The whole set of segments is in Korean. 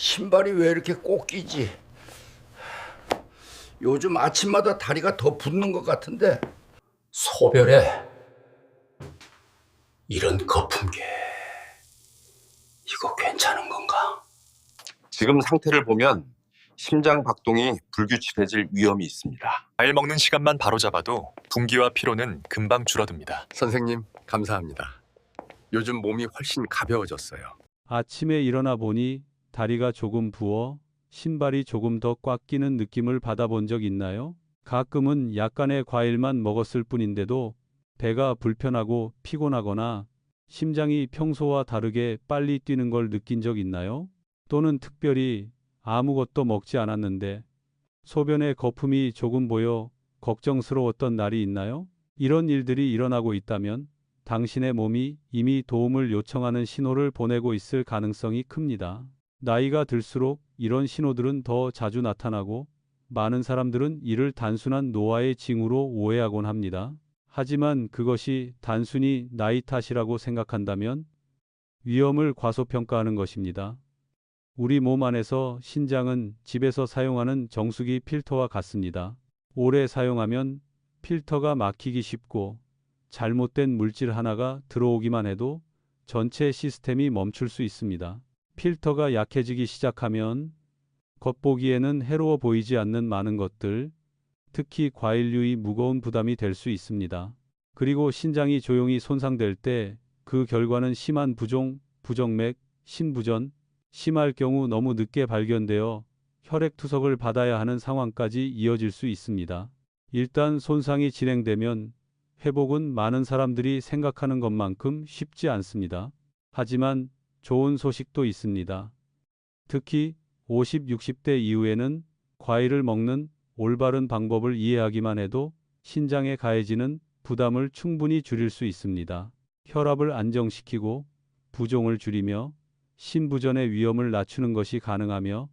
신발이 왜 이렇게 꼭 끼지? 요즘 아침마다 다리가 더 붓는 것 같은데. 소별에 이런 거품계 이거 괜찮은 건가? 지금 상태를 보면 심장 박동이 불규칙해질 위험이 있습니다. 과일 먹는 시간만 바로잡아도 분기와 피로는 금방 줄어듭니다. 선생님, 감사합니다. 요즘 몸이 훨씬 가벼워졌어요. 아침에 일어나 보니 다리가 조금 부어 신발이 조금 더 꽉 끼는 느낌을 받아본 적 있나요? 가끔은 약간의 과일만 먹었을 뿐인데도 배가 불편하고 피곤하거나 심장이 평소와 다르게 빨리 뛰는 걸 느낀 적 있나요? 또는 특별히 아무것도 먹지 않았는데 소변에 거품이 조금 보여 걱정스러웠던 날이 있나요? 이런 일들이 일어나고 있다면 당신의 몸이 이미 도움을 요청하는 신호를 보내고 있을 가능성이 큽니다. 나이가 들수록 이런 신호들은 더 자주 나타나고 많은 사람들은 이를 단순한 노화의 징후로 오해하곤 합니다. 하지만 그것이 단순히 나이 탓이라고 생각한다면 위험을 과소평가하는 것입니다. 우리 몸 안에서 신장은 집에서 사용하는 정수기 필터와 같습니다. 오래 사용하면 필터가 막히기 쉽고 잘못된 물질 하나가 들어오기만 해도 전체 시스템이 멈출 수 있습니다. 필터가 약해지기 시작하면 겉보기에는 해로워 보이지 않는 많은 것들, 특히 과일류의 무거운 부담이 될 수 있습니다. 그리고 신장이 조용히 손상될 때 그 결과는 심한 부종, 부정맥, 신부전, 심할 경우 너무 늦게 발견되어 혈액 투석을 받아야 하는 상황까지 이어질 수 있습니다. 일단 손상이 진행되면 회복은 많은 사람들이 생각하는 것만큼 쉽지 않습니다. 하지만 좋은 소식도 있습니다. 특히 50, 60대 이후에는 과일을 먹는 올바른 방법을 이해하기만 해도 신장에 가해지는 부담을 충분히 줄일 수 있습니다. 혈압을 안정시키고 부종을 줄이며 신부전의 위험을 낮추는 것이 가능하며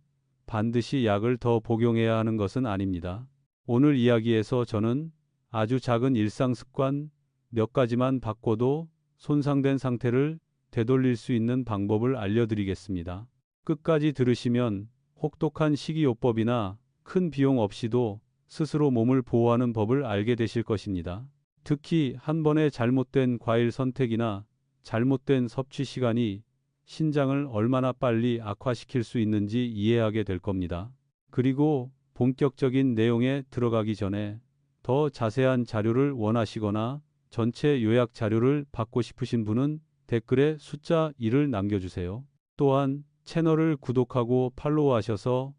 반드시 약을 더 복용해야 하는 것은 아닙니다. 오늘 이야기에서 저는 아주 작은 일상 습관 몇 가지만 바꿔도 손상된 상태를 되돌릴 수 있는 방법을 알려드리겠습니다. 끝까지 들으시면 혹독한 식이요법이나 큰 비용 없이도 스스로 몸을 보호하는 법을 알게 되실 것입니다. 특히 한 번의 잘못된 과일 선택이나 잘못된 섭취 시간이 신장을 얼마나 빨리 악화시킬 수 있는지 이해하게 될 겁니다. 그리고 본격적인 내용에 들어가기 전에 더 자세한 자료를 원하시거나 전체 요약 자료를 받고 싶으신 분은 댓글에 숫자 1을 남겨주세요. 또한 채널을 구독하고 팔로우하셔서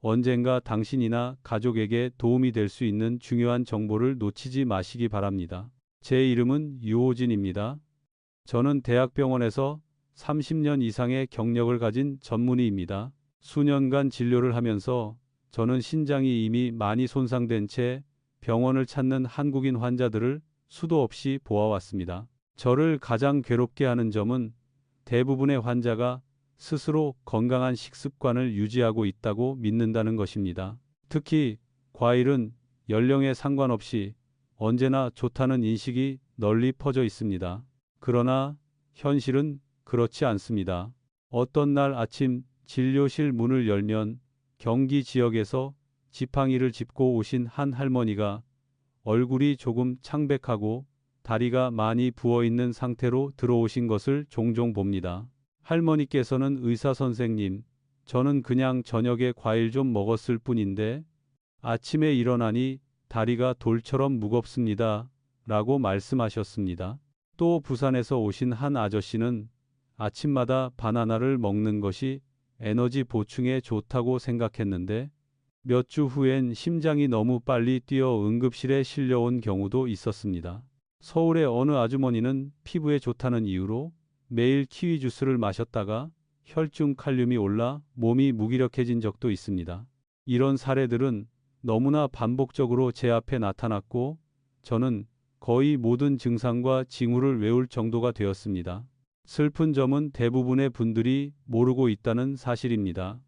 언젠가 당신이나 가족에게 도움이 될 수 있는 중요한 정보를 놓치지 마시기 바랍니다. 제 이름은 유호진입니다. 저는 대학병원에서 30년 이상의 경력을 가진 전문의입니다. 수년간 진료를 하면서 저는 신장이 이미 많이 손상된 채 병원을 찾는 한국인 환자들을 수도 없이 보아왔습니다. 저를 가장 괴롭게 하는 점은 대부분의 환자가 스스로 건강한 식습관을 유지하고 있다고 믿는다는 것입니다. 특히 과일은 연령에 상관없이 언제나 좋다는 인식이 널리 퍼져 있습니다. 그러나 현실은 그렇지 않습니다. 어떤 날 아침 진료실 문을 열면 경기 지역에서 지팡이를 짚고 오신 한 할머니가 얼굴이 조금 창백하고 다리가 많이 부어 있는 상태로 들어오신 것을 종종 봅니다. 할머니께서는 의사 선생님, 저는 그냥 저녁에 과일 좀 먹었을 뿐인데 아침에 일어나니 다리가 돌처럼 무겁습니다. 라고 말씀하셨습니다. 또 부산에서 오신 한 아저씨는 아침마다 바나나를 먹는 것이 에너지 보충에 좋다고 생각했는데 몇 주 후엔 심장이 너무 빨리 뛰어 응급실에 실려온 경우도 있었습니다. 서울의 어느 아주머니는 피부에 좋다는 이유로 매일 키위 주스를 마셨다가 혈중 칼륨이 올라 몸이 무기력해진 적도 있습니다. 이런 사례들은 너무나 반복적으로 제 앞에 나타났고 저는 거의 모든 증상과 징후를 외울 정도가 되었습니다. 슬픈 점은 대부분의 분들이 모르고 있다는 사실입니다.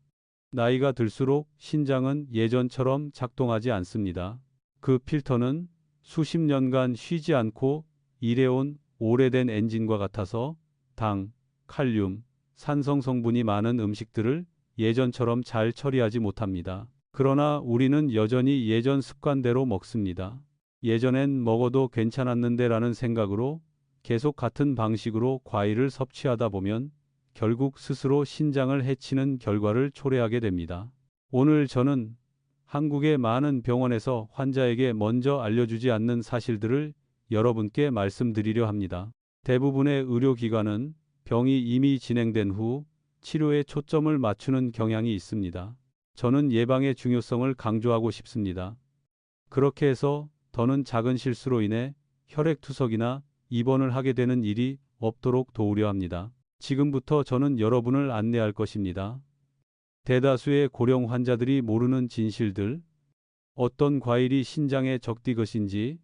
나이가 들수록 신장은 예전처럼 작동하지 않습니다. 그 필터는 수십 년간 쉬지 않고 일해온 오래된 엔진과 같아서 당, 칼륨, 산성 성분이 많은 음식들을 예전처럼 잘 처리하지 못합니다. 그러나 우리는 여전히 예전 습관대로 먹습니다. 예전엔 먹어도 괜찮았는데 라는 생각으로 계속 같은 방식으로 과일을 섭취하다 보면 결국 스스로 신장을 해치는 결과를 초래하게 됩니다. 오늘 저는 한국의 많은 병원에서 환자에게 먼저 알려주지 않는 사실들을 여러분께 말씀드리려 합니다. 대부분의 의료기관은 병이 이미 진행된 후 치료에 초점을 맞추는 경향이 있습니다. 저는 예방의 중요성을 강조하고 싶습니다. 그렇게 해서 더는 작은 실수로 인해 혈액투석이나 입원을 하게 되는 일이 없도록 도우려 합니다. 지금부터 저는 여러분을 안내할 것입니다. 대다수의 고령 환자들이 모르는 진실들, 어떤 과일이 신장에 적디 것인지,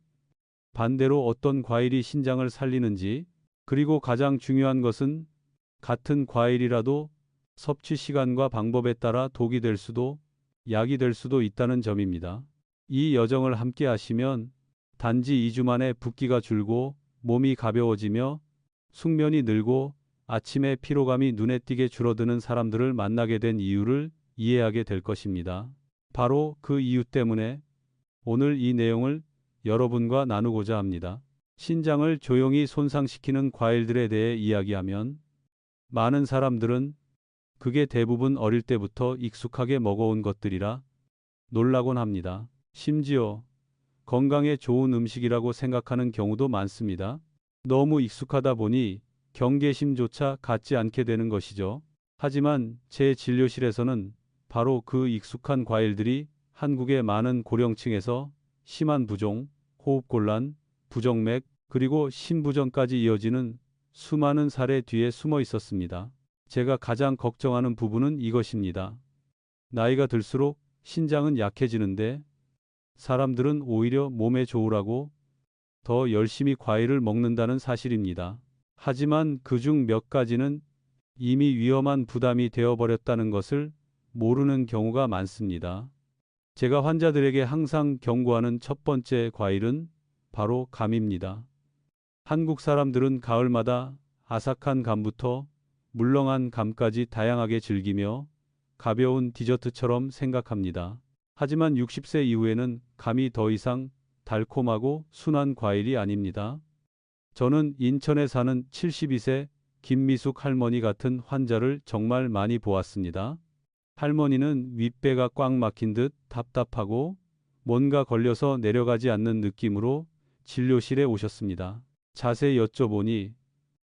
반대로 어떤 과일이 신장을 살리는지, 그리고 가장 중요한 것은 같은 과일이라도 섭취 시간과 방법에 따라 독이 될 수도 약이 될 수도 있다는 점입니다. 이 여정을 함께 하시면 단지 2주 만에 붓기가 줄고 몸이 가벼워지며 숙면이 늘고 아침에 피로감이 눈에 띄게 줄어드는 사람들을 만나게 된 이유를 이해하게 될 것입니다. 바로 그 이유 때문에 오늘 이 내용을 여러분과 나누고자 합니다. 신장을 조용히 손상시키는 과일들에 대해 이야기하면 많은 사람들은 그게 대부분 어릴 때부터 익숙하게 먹어온 것들이라 놀라곤 합니다. 심지어 건강에 좋은 음식이라고 생각하는 경우도 많습니다. 너무 익숙하다 보니 경계심조차 갖지 않게 되는 것이죠. 하지만 제 진료실에서는 바로 그 익숙한 과일들이 한국의 많은 고령층에서 심한 부종, 호흡곤란, 부정맥, 그리고 심부전까지 이어지는 수많은 사례 뒤에 숨어 있었습니다. 제가 가장 걱정하는 부분은 이것입니다. 나이가 들수록 신장은 약해지는데 사람들은 오히려 몸에 좋으라고 더 열심히 과일을 먹는다는 사실입니다. 하지만 그 중 몇 가지는 이미 위험한 부담이 되어버렸다는 것을 모르는 경우가 많습니다. 제가 환자들에게 항상 경고하는 첫 번째 과일은 바로 감입니다. 한국 사람들은 가을마다 아삭한 감부터 물렁한 감까지 다양하게 즐기며 가벼운 디저트처럼 생각합니다. 하지만 60세 이후에는 감이 더 이상 달콤하고 순한 과일이 아닙니다. 저는 인천에 사는 72세 김미숙 할머니 같은 환자를 정말 많이 보았습니다. 할머니는 윗배가 꽉 막힌 듯 답답하고 뭔가 걸려서 내려가지 않는 느낌으로 진료실에 오셨습니다. 자세히 여쭤보니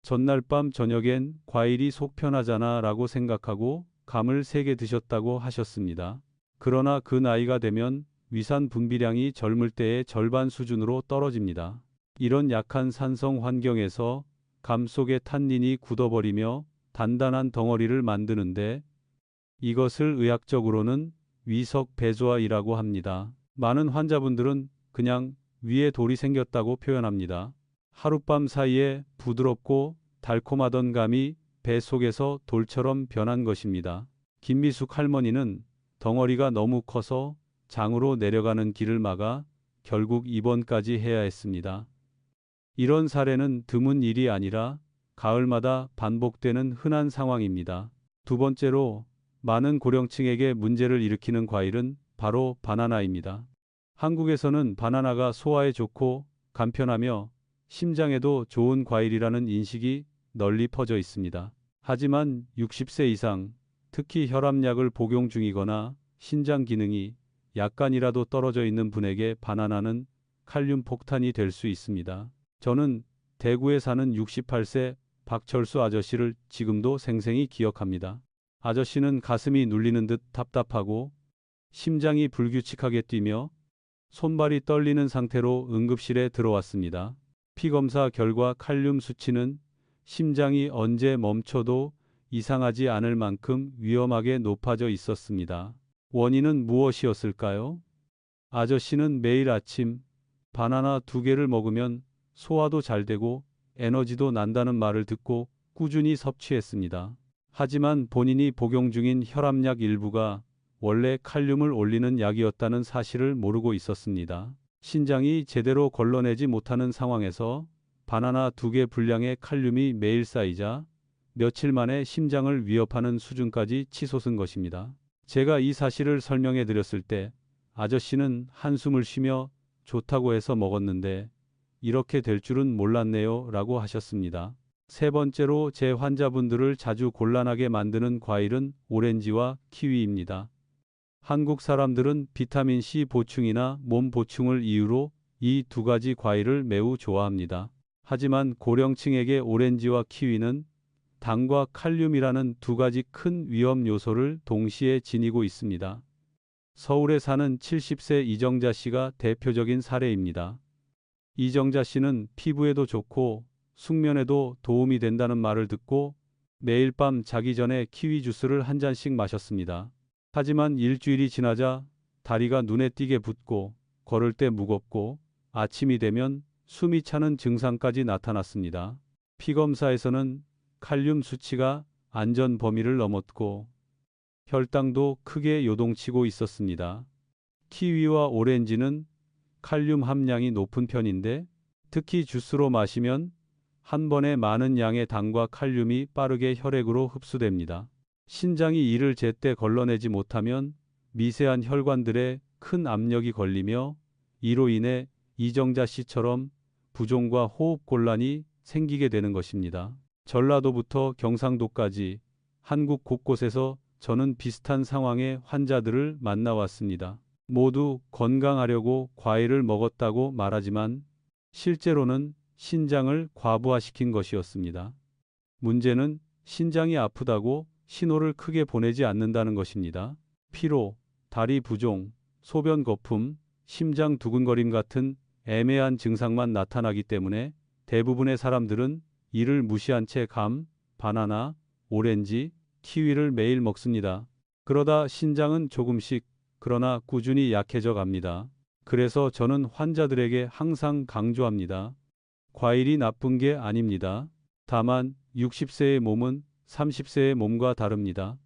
전날 밤 저녁엔 과일이 속 편하잖아 라고 생각하고 감을 3개 드셨다고 하셨습니다. 그러나 그 나이가 되면 위산 분비량이 젊을 때의 절반 수준으로 떨어집니다. 이런 약한 산성 환경에서 감 속의 탄닌이 굳어버리며 단단한 덩어리를 만드는데 이것을 의학적으로는 위석 배조화이라고 합니다. 많은 환자분들은 그냥 위에 돌이 생겼다고 표현합니다. 하룻밤 사이에 부드럽고 달콤하던 감이 배 속에서 돌처럼 변한 것입니다. 김미숙 할머니는 덩어리가 너무 커서 장으로 내려가는 길을 막아 결국 입원까지 해야 했습니다. 이런 사례는 드문 일이 아니라 가을마다 반복되는 흔한 상황입니다. 두 번째로 많은 고령층에게 문제를 일으키는 과일은 바로 바나나입니다. 한국에서는 바나나가 소화에 좋고 간편하며 심장에도 좋은 과일이라는 인식이 널리 퍼져 있습니다. 하지만 60세 이상, 특히 혈압약을 복용 중이거나 신장 기능이 약간이라도 떨어져 있는 분에게 바나나는 칼륨 폭탄이 될 수 있습니다. 저는 대구에 사는 68세 박철수 아저씨를 지금도 생생히 기억합니다. 아저씨는 가슴이 눌리는 듯 답답하고 심장이 불규칙하게 뛰며 손발이 떨리는 상태로 응급실에 들어왔습니다. 피검사 결과 칼륨 수치는 심장이 언제 멈춰도 이상하지 않을 만큼 위험하게 높아져 있었습니다. 원인은 무엇이었을까요? 아저씨는 매일 아침 바나나 두 개를 먹으면 소화도 잘 되고 에너지도 난다는 말을 듣고 꾸준히 섭취했습니다. 하지만 본인이 복용 중인 혈압약 일부가 원래 칼륨을 올리는 약이었다는 사실을 모르고 있었습니다. 신장이 제대로 걸러내지 못하는 상황에서 바나나 두 개 분량의 칼륨이 매일 쌓이자 며칠 만에 심장을 위협하는 수준까지 치솟은 것입니다. 제가 이 사실을 설명해 드렸을 때 아저씨는 한숨을 쉬며 좋다고 해서 먹었는데 이렇게 될 줄은 몰랐네요 라고 하셨습니다. 세 번째로 제 환자분들을 자주 곤란하게 만드는 과일은 오렌지와 키위입니다. 한국 사람들은 비타민C 보충이나 몸 보충을 이유로 이 두 가지 과일을 매우 좋아합니다. 하지만 고령층에게 오렌지와 키위는 당과 칼륨이라는 두 가지 큰 위험 요소를 동시에 지니고 있습니다. 서울에 사는 70세 이정자 씨가 대표적인 사례입니다. 이정자 씨는 피부에도 좋고 숙면에도 도움이 된다는 말을 듣고 매일 밤 자기 전에 키위 주스를 한 잔씩 마셨습니다. 하지만 일주일이 지나자 다리가 눈에 띄게 붓고 걸을 때 무겁고 아침이 되면 숨이 차는 증상까지 나타났습니다. 피검사에서는 칼륨 수치가 안전 범위를 넘었고 혈당도 크게 요동치고 있었습니다. 키위와 오렌지는 칼륨 함량이 높은 편인데 특히 주스로 마시면 한 번에 많은 양의 당과 칼륨이 빠르게 혈액으로 흡수됩니다. 신장이 이를 제때 걸러내지 못하면 미세한 혈관들에 큰 압력이 걸리며 이로 인해 이정자 씨처럼 부종과 호흡 곤란이 생기게 되는 것입니다. 전라도부터 경상도까지 한국 곳곳에서 저는 비슷한 상황의 환자들을 만나왔습니다. 모두 건강하려고 과일을 먹었다고 말하지만 실제로는 신장을 과부하시킨 것이었습니다. 문제는 신장이 아프다고 신호를 크게 보내지 않는다는 것입니다. 피로, 다리 부종, 소변 거품, 심장 두근거림 같은 애매한 증상만 나타나기 때문에 대부분의 사람들은 이를 무시한 채 감, 바나나, 오렌지, 키위를 매일 먹습니다. 그러다 신장은 조금씩 그러나 꾸준히 약해져 갑니다. 그래서 저는 환자들에게 항상 강조합니다. 과일이 나쁜 게 아닙니다. 다만 60세의 몸은 30세의 몸과 다릅니다.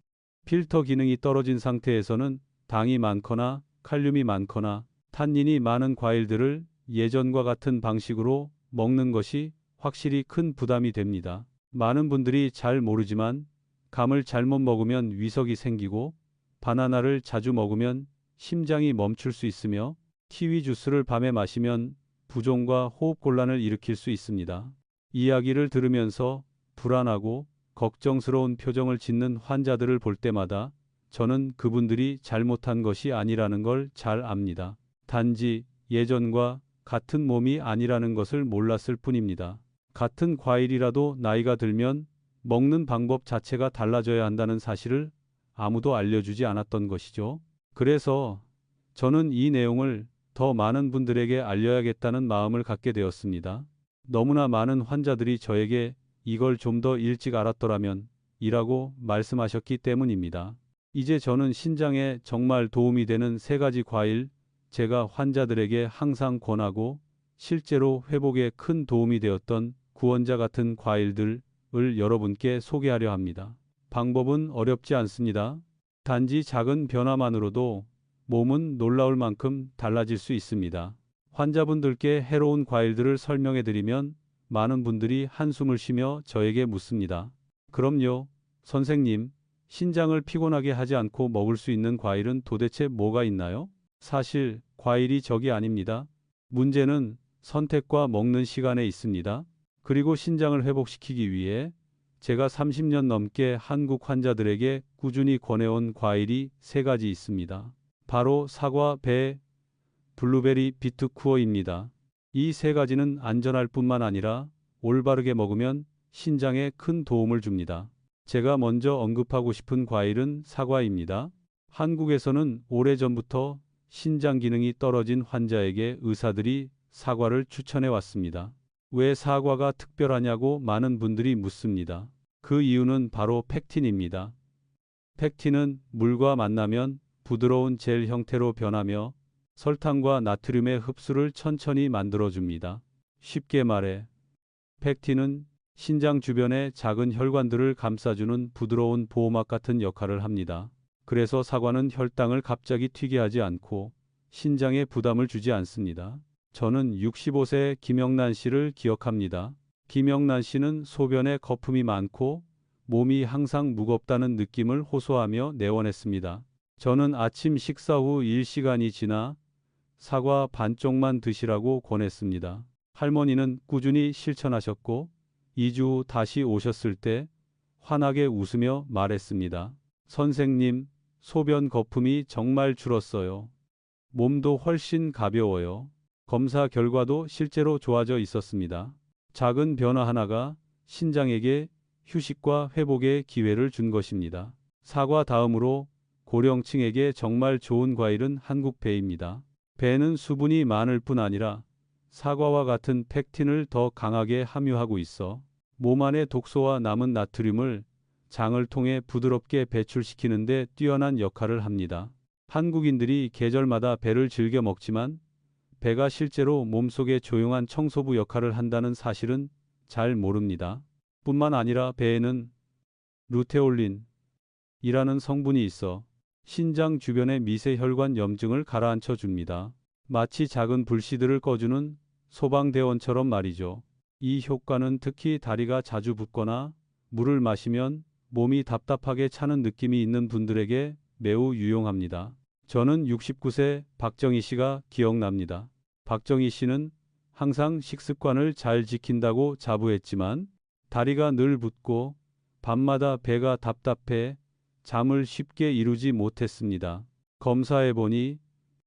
필터 기능이 떨어진 상태에서는 당이 많거나 칼륨이 많거나 탄닌이 많은 과일들을 예전과 같은 방식으로 먹는 것이 확실히 큰 부담이 됩니다. 많은 분들이 잘 모르지만 감을 잘못 먹으면 위석이 생기고 바나나를 자주 먹으면 심장이 멈출 수 있으며 키위 주스를 밤에 마시면 부종과 호흡 곤란을 일으킬 수 있습니다. 이야기를 들으면서 불안하고 걱정스러운 표정을 짓는 환자들을 볼 때마다 저는 그분들이 잘못한 것이 아니라는 걸 잘 압니다. 단지 예전과 같은 몸이 아니라는 것을 몰랐을 뿐입니다. 같은 과일이라도 나이가 들면 먹는 방법 자체가 달라져야 한다는 사실을 아무도 알려주지 않았던 것이죠. 그래서 저는 이 내용을 더 많은 분들에게 알려야겠다는 마음을 갖게 되었습니다. 너무나 많은 환자들이 저에게 이걸 좀 더 일찍 알았더라면 이라고 말씀하셨기 때문입니다. 이제 저는 신장에 정말 도움이 되는 세 가지 과일, 제가 환자들에게 항상 권하고 실제로 회복에 큰 도움이 되었던 구원자 같은 과일들을 여러분께 소개하려 합니다. 방법은 어렵지 않습니다. 단지 작은 변화만으로도 몸은 놀라울 만큼 달라질 수 있습니다. 환자분들께 해로운 과일들을 설명해 드리면 많은 분들이 한숨을 쉬며 저에게 묻습니다. 그럼요, 선생님, 신장을 피곤하게 하지 않고 먹을 수 있는 과일은 도대체 뭐가 있나요? 사실 과일이 적이 아닙니다. 문제는 선택과 먹는 시간에 있습니다. 그리고 신장을 회복시키기 위해 제가 30년 넘게 한국 환자들에게 꾸준히 권해온 과일이 세 가지 있습니다. 바로 사과, 배, 블루베리, 비트쿠어입니다. 이 세 가지는 안전할 뿐만 아니라 올바르게 먹으면 신장에 큰 도움을 줍니다. 제가 먼저 언급하고 싶은 과일은 사과입니다. 한국에서는 오래전부터 신장 기능이 떨어진 환자에게 의사들이 사과를 추천해 왔습니다. 왜 사과가 특별하냐고 많은 분들이 묻습니다. 그 이유는 바로 팩틴입니다. 팩틴은 물과 만나면 부드러운 젤 형태로 변하며 설탕과 나트륨의 흡수를 천천히 만들어줍니다. 쉽게 말해, 팩틴은 신장 주변의 작은 혈관들을 감싸주는 부드러운 보호막 같은 역할을 합니다. 그래서 사과는 혈당을 갑자기 튀게 하지 않고 신장에 부담을 주지 않습니다. 저는 65세 김영란 씨를 기억합니다. 김영란 씨는 소변에 거품이 많고 몸이 항상 무겁다는 느낌을 호소하며 내원했습니다. 저는 아침 식사 후 일시간이 지나 사과 반쪽만 드시라고 권했습니다. 할머니는 꾸준히 실천하셨고 2주 후 다시 오셨을 때 환하게 웃으며 말했습니다. 선생님, 소변 거품이 정말 줄었어요. 몸도 훨씬 가벼워요. 검사 결과도 실제로 좋아져 있었습니다. 작은 변화 하나가 신장에게 휴식과 회복의 기회를 준 것입니다. 사과 다음으로 고령층에게 정말 좋은 과일은 한국 배입니다. 배는 수분이 많을 뿐 아니라 사과와 같은 팩틴을 더 강하게 함유하고 있어 몸 안의 독소와 남은 나트륨을 장을 통해 부드럽게 배출시키는 데 뛰어난 역할을 합니다. 한국인들이 계절마다 배를 즐겨 먹지만 배가 실제로 몸속의 조용한 청소부 역할을 한다는 사실은 잘 모릅니다. 뿐만 아니라 배에는 루테올린 이라는 성분이 있어 신장 주변의 미세혈관 염증을 가라앉혀 줍니다. 마치 작은 불씨들을 꺼주는 소방대원처럼 말이죠. 이 효과는 특히 다리가 자주 붓거나 물을 마시면 몸이 답답하게 차는 느낌이 있는 분들에게 매우 유용합니다. 저는 69세 박정희 씨가 기억납니다. 박정희 씨는 항상 식습관을 잘 지킨다고 자부했지만 다리가 늘 붓고 밤마다 배가 답답해 잠을 쉽게 이루지 못했습니다. 검사해 보니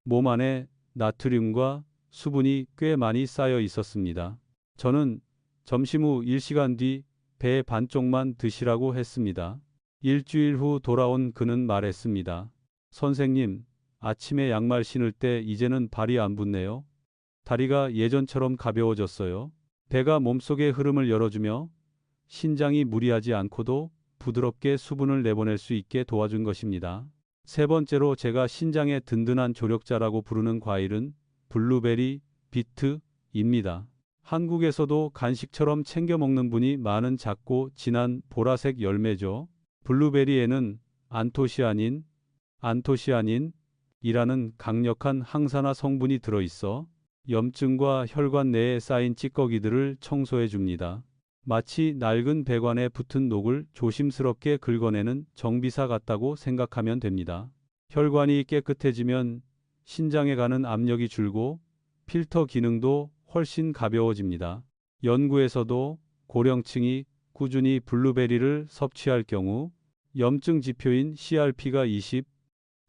몸 안에 나트륨과 수분이 꽤 많이 쌓여 있었습니다. 저는 점심 후 1시간 뒤 배 반쪽만 드시라고 했습니다. 일주일 후 돌아온 그는 말했습니다. 선생님, 아침에 양말 신을 때 이제는 발이 안 붓네요. 다리가 예전처럼 가벼워졌어요. 배가 몸속의 흐름을 열어주며 신장이 무리하지 않고도 부드럽게 수분을 내보낼 수 있게 도와준 것입니다. 세 번째로 제가 신장의 든든한 조력자라고 부르는 과일은 블루베리, 비트입니다. 한국에서도 간식처럼 챙겨 먹는 분이 많은 작고 진한 보라색 열매죠. 블루베리에는 안토시아닌, 안토시아닌 이라는 강력한 항산화 성분이 들어 있어 염증과 혈관 내에 쌓인 찌꺼기들을 청소해 줍니다. 마치 낡은 배관에 붙은 녹을 조심스럽게 긁어내는 정비사 같다고 생각하면 됩니다. 혈관이 깨끗해지면 신장에 가는 압력이 줄고 필터 기능도 훨씬 가벼워집니다. 연구에서도 고령층이 꾸준히 블루베리를 섭취할 경우 염증 지표인 CRP가 20,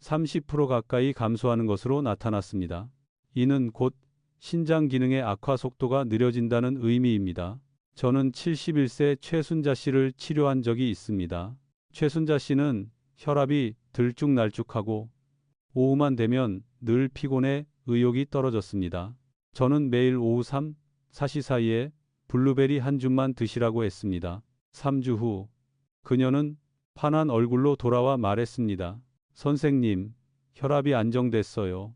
30% 가까이 감소하는 것으로 나타났습니다. 이는 곧 신장 기능의 악화 속도가 느려진다는 의미입니다. 저는 71세 최순자 씨를 치료한 적이 있습니다. 최순자 씨는 혈압이 들쭉날쭉하고 오후만 되면 늘 피곤해 의욕이 떨어졌습니다. 저는 매일 오후 3, 4시 사이에 블루베리 한 줌만 드시라고 했습니다. 3주 후 그녀는 환한 얼굴로 돌아와 말했습니다. 선생님, 혈압이 안정됐어요.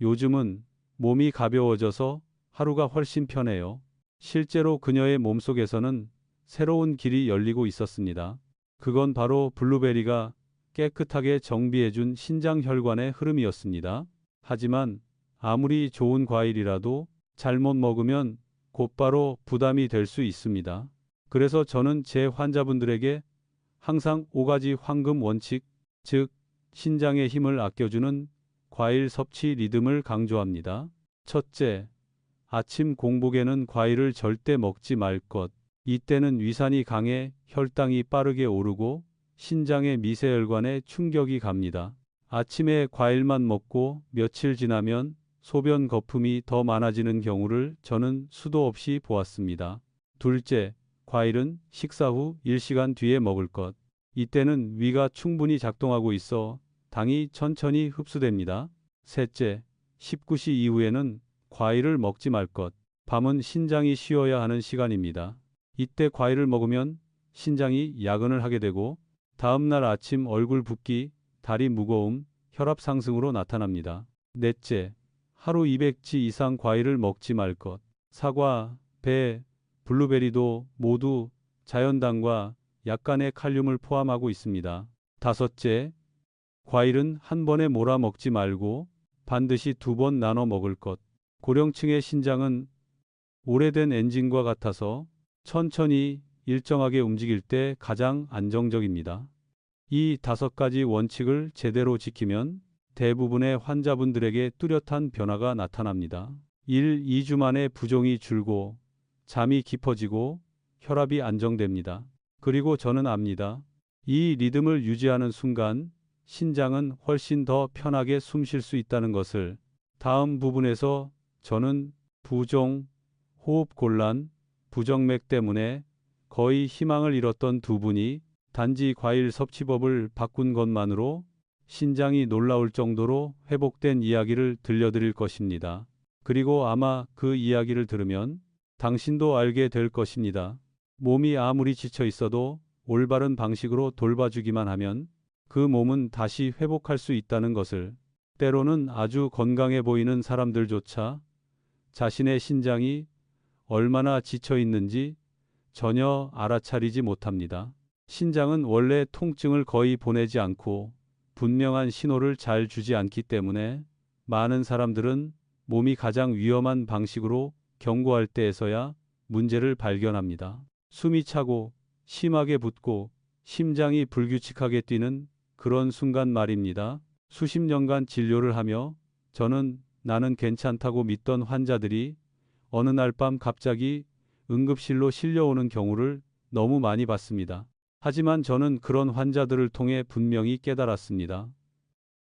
요즘은 몸이 가벼워져서 하루가 훨씬 편해요. 실제로 그녀의 몸속에서는 새로운 길이 열리고 있었습니다. 그건 바로 블루베리가 깨끗하게 정비해준 신장 혈관의 흐름이었습니다. 하지만 아무리 좋은 과일이라도 잘못 먹으면 곧바로 부담이 될 수 있습니다. 그래서 저는 제 환자분들에게 항상 5가지 황금 원칙, 즉, 신장의 힘을 아껴주는 과일 섭취 리듬을 강조합니다. 첫째, 아침 공복에는 과일을 절대 먹지 말 것. 이때는 위산이 강해 혈당이 빠르게 오르고 신장의 미세혈관에 충격이 갑니다. 아침에 과일만 먹고 며칠 지나면 소변 거품이 더 많아지는 경우를 저는 수도 없이 보았습니다. 둘째, 과일은 식사 후 1시간 뒤에 먹을 것. 이때는 위가 충분히 작동하고 있어 당이 천천히 흡수됩니다. 셋째, 19시 이후에는 과일을 먹지 말 것. 밤은 신장이 쉬어야 하는 시간입니다. 이때 과일을 먹으면 신장이 야근을 하게 되고 다음날 아침 얼굴 붓기, 다리 무거움, 혈압 상승으로 나타납니다. 넷째, 하루 200지 이상 과일을 먹지 말 것. 사과, 배, 블루베리도 모두 자연당과 약간의 칼륨을 포함하고 있습니다. 다섯째, 과일은 한 번에 몰아 먹지 말고 반드시 두 번 나눠 먹을 것. 고령층의 신장은 오래된 엔진과 같아서 천천히 일정하게 움직일 때 가장 안정적입니다. 이 다섯 가지 원칙을 제대로 지키면 대부분의 환자분들에게 뚜렷한 변화가 나타납니다. 1. 2주 만에 부종이 줄고 잠이 깊어지고 혈압이 안정됩니다. 그리고 저는 압니다. 이 리듬을 유지하는 순간 신장은 훨씬 더 편하게 숨 쉴 수 있다는 것을 다음 부분에서 저는 부종, 호흡 곤란, 부정맥 때문에 거의 희망을 잃었던 두 분이 단지 과일 섭취법을 바꾼 것만으로 신장이 놀라울 정도로 회복된 이야기를 들려드릴 것입니다. 그리고 아마 그 이야기를 들으면 당신도 알게 될 것입니다. 몸이 아무리 지쳐 있어도 올바른 방식으로 돌봐주기만 하면 그 몸은 다시 회복할 수 있다는 것을 때로는 아주 건강해 보이는 사람들조차 자신의 신장이 얼마나 지쳐 있는지 전혀 알아차리지 못합니다. 신장은 원래 통증을 거의 보내지 않고 분명한 신호를 잘 주지 않기 때문에 많은 사람들은 몸이 가장 위험한 방식으로 경고할 때에서야 문제를 발견합니다. 숨이 차고 심하게 붓고 심장이 불규칙하게 뛰는 그런 순간 말입니다. 수십 년간 진료를 하며 저는 나는 괜찮다고 믿던 환자들이 어느 날 밤 갑자기 응급실로 실려오는 경우를 너무 많이 봤습니다. 하지만 저는 그런 환자들을 통해 분명히 깨달았습니다.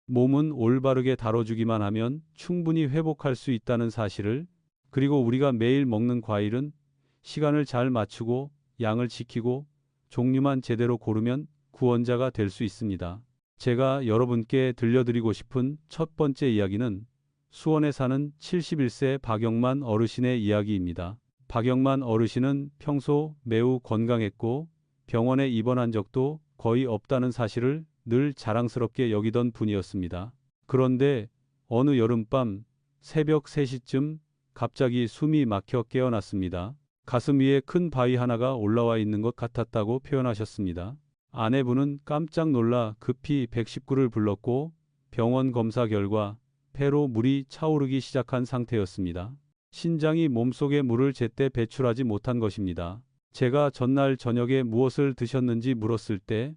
몸은 올바르게 다뤄주기만 하면 충분히 회복할 수 있다는 사실을 그리고 우리가 매일 먹는 과일은 시간을 잘 맞추고 양을 지키고 종류만 제대로 고르면 구원자가 될 수 있습니다. 제가 여러분께 들려드리고 싶은 첫 번째 이야기는 수원에 사는 71세 박영만 어르신의 이야기입니다. 박영만 어르신은 평소 매우 건강했고 병원에 입원한 적도 거의 없다는 사실을 늘 자랑스럽게 여기던 분이었습니다. 그런데 어느 여름밤 새벽 3시쯤 갑자기 숨이 막혀 깨어났습니다. 가슴 위에 큰 바위 하나가 올라와 있는 것 같았다고 표현하셨습니다. 아내분은 깜짝 놀라 급히 119를 불렀고 병원 검사 결과 폐로 물이 차오르기 시작한 상태였습니다. 신장이 몸속에 물을 제때 배출하지 못한 것입니다. 제가 전날 저녁에 무엇을 드셨는지 물었을 때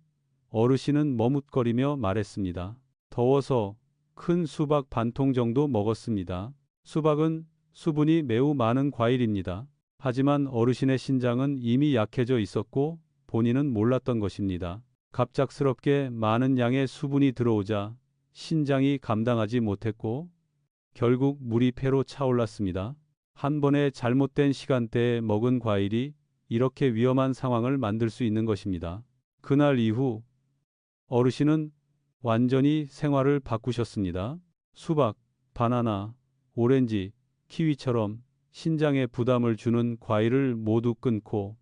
어르신은 머뭇거리며 말했습니다. 더워서 큰 수박 반통 정도 먹었습니다. 수박은 수분이 매우 많은 과일입니다. 하지만 어르신의 신장은 이미 약해져 있었고 본인은 몰랐던 것입니다. 갑작스럽게 많은 양의 수분이 들어오자 신장이 감당하지 못했고 결국 물이 폐로 차올랐습니다. 한 번의 잘못된 시간대에 먹은 과일이 이렇게 위험한 상황을 만들 수 있는 것입니다. 그날 이후 어르신은 완전히 생활을 바꾸셨습니다. 수박, 바나나, 오렌지, 키위처럼 신장에 부담을 주는 과일을 모두 끊고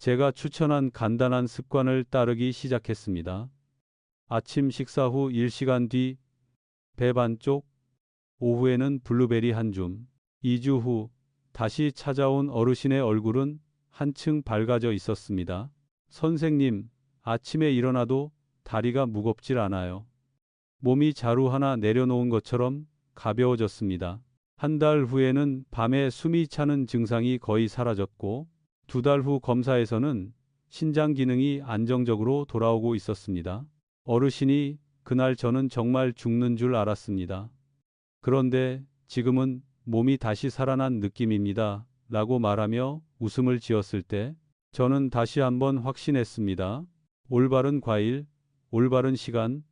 제가 추천한 간단한 습관을 따르기 시작했습니다. 아침 식사 후 1시간 뒤 배 반쪽, 오후에는 블루베리 한 줌. 2주 후 다시 찾아온 어르신의 얼굴은 한층 밝아져 있었습니다. 선생님, 아침에 일어나도 다리가 무겁질 않아요. 몸이 자루 하나 내려놓은 것처럼 가벼워졌습니다. 한 달 후에는 밤에 숨이 차는 증상이 거의 사라졌고, 두 달 후 검사에서는 신장 기능이 안정적으로 돌아오고 있었습니다. 어르신이 그날 저는 정말 죽는 줄 알았습니다. 그런데 지금은 몸이 다시 살아난 느낌입니다. 라고 말하며 웃음을 지었을 때 저는 다시 한번 확신했습니다. 올바른 과일, 올바른 시간,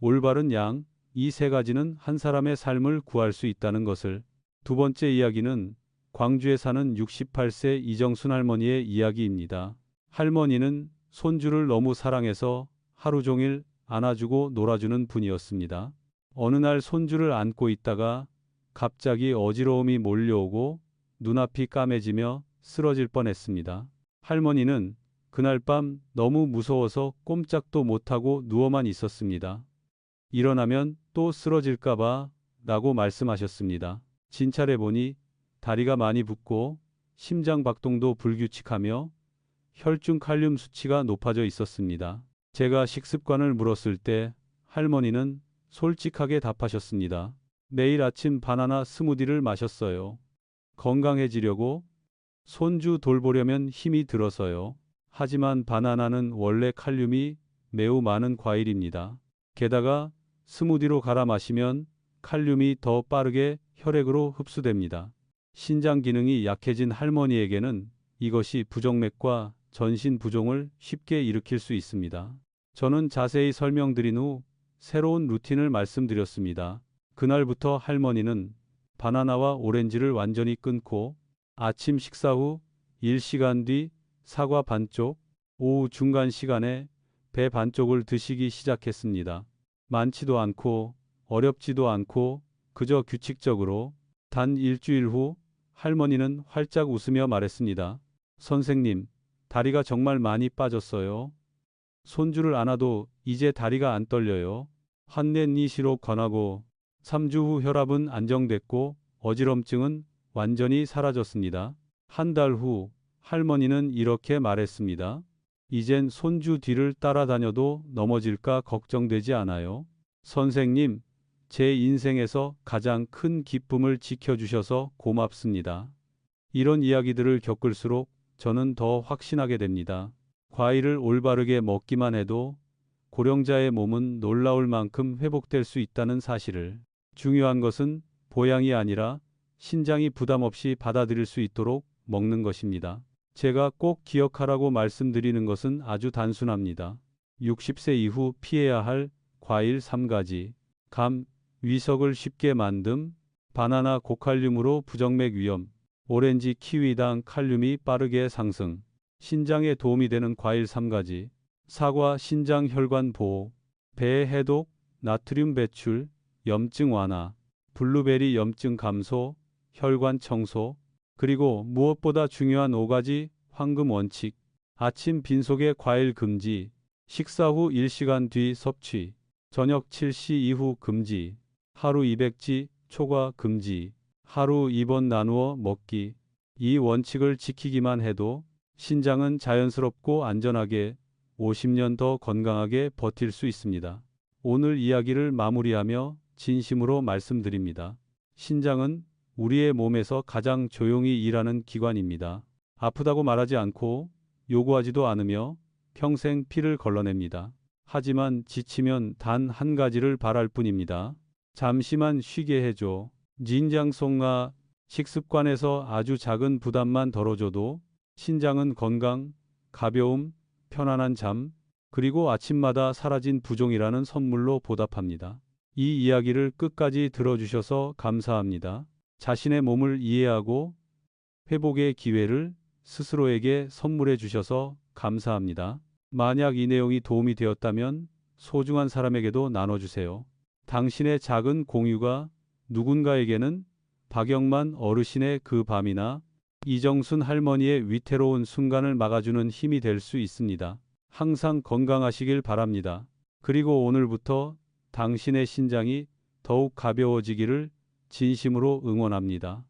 올바른 양, 이 세 가지는 한 사람의 삶을 구할 수 있다는 것을. 두 번째 이야기는 광주에 사는 68세 이정순 할머니의 이야기입니다. 할머니는 손주를 너무 사랑해서 하루 종일 안아주고 놀아주는 분이었습니다. 어느 날 손주를 안고 있다가 갑자기 어지러움이 몰려오고 눈앞이 까매지며 쓰러질 뻔했습니다. 할머니는 그날 밤 너무 무서워서 꼼짝도 못하고 누워만 있었습니다. 일어나면 또 쓰러질까봐 라고 말씀하셨습니다. 진찰해 보니 다리가 많이 붓고 심장 박동도 불규칙하며 혈중 칼륨 수치가 높아져 있었습니다. 제가 식습관을 물었을 때 할머니는 솔직하게 답하셨습니다. 매일 아침 바나나 스무디를 마셨어요. 건강해지려고 손주 돌보려면 힘이 들어서요. 하지만 바나나는 원래 칼륨이 매우 많은 과일입니다. 게다가 스무디로 갈아 마시면 칼륨이 더 빠르게 혈액으로 흡수됩니다. 신장 기능이 약해진 할머니에게는 이것이 부정맥과 전신 부종을 쉽게 일으킬 수 있습니다. 저는 자세히 설명드린 후 새로운 루틴을 말씀드렸습니다. 그날부터 할머니는 바나나와 오렌지를 완전히 끊고 아침 식사 후 1시간 뒤 사과 반쪽, 오후 중간 시간에 배 반쪽을 드시기 시작했습니다. 많지도 않고 어렵지도 않고 그저 규칙적으로 단 일주일 후 할머니는 활짝 웃으며 말했습니다. 선생님, 다리가 정말 많이 빠졌어요. 손주를 안아도 이제 다리가 안 떨려요. 이시로 권하고 3주 후 혈압은 안정됐고 어지럼증은 완전히 사라졌습니다. 한 달 후 할머니는 이렇게 말했습니다. 이젠 손주 뒤를 따라다녀도 넘어질까 걱정되지 않아요. 선생님, 제 인생에서 가장 큰 기쁨을 지켜주셔서 고맙습니다. 이런 이야기들을 겪을수록 저는 더 확신하게 됩니다. 과일을 올바르게 먹기만 해도 고령자의 몸은 놀라울 만큼 회복될 수 있다는 사실을. 중요한 것은 보양이 아니라 신장이 부담 없이 받아들일 수 있도록 먹는 것입니다. 제가 꼭 기억하라고 말씀드리는 것은 아주 단순합니다. 60세 이후 피해야 할 과일 3가지. 감, 위석을 쉽게 만듦, 바나나 고칼륨으로 부정맥 위험, 오렌지 키위당 칼륨이 빠르게 상승, 신장에 도움이 되는 과일 3가지, 사과 신장 혈관 보호, 배 해독, 나트륨 배출, 염증 완화, 블루베리 염증 감소, 혈관 청소, 그리고 무엇보다 중요한 5가지 황금 원칙, 아침 빈속에 과일 금지, 식사 후 1시간 뒤 섭취, 저녁 7시 이후 금지, 하루 200지 초과 금지, 하루 2번 나누어 먹기. 이 원칙을 지키기만 해도 신장은 자연스럽고 안전하게 50년 더 건강하게 버틸 수 있습니다. 오늘 이야기를 마무리하며 진심으로 말씀드립니다. 신장은 우리의 몸에서 가장 조용히 일하는 기관입니다. 아프다고 말하지 않고 요구하지도 않으며 평생 피를 걸러냅니다. 하지만 지치면 단 한 가지를 바랄 뿐입니다. 잠시만 쉬게 해줘. 진장송아 식습관에서 아주 작은 부담만 덜어줘도 신장은 건강, 가벼움, 편안한 잠, 그리고 아침마다 사라진 부종이라는 선물로 보답합니다. 이 이야기를 끝까지 들어주셔서 감사합니다. 자신의 몸을 이해하고 회복의 기회를 스스로에게 선물해 주셔서 감사합니다. 만약 이 내용이 도움이 되었다면 소중한 사람에게도 나눠주세요. 당신의 작은 공유가 누군가에게는 박영만 어르신의 그 밤이나 이정순 할머니의 위태로운 순간을 막아주는 힘이 될 수 있습니다. 항상 건강하시길 바랍니다. 그리고 오늘부터 당신의 신장이 더욱 가벼워지기를 진심으로 응원합니다.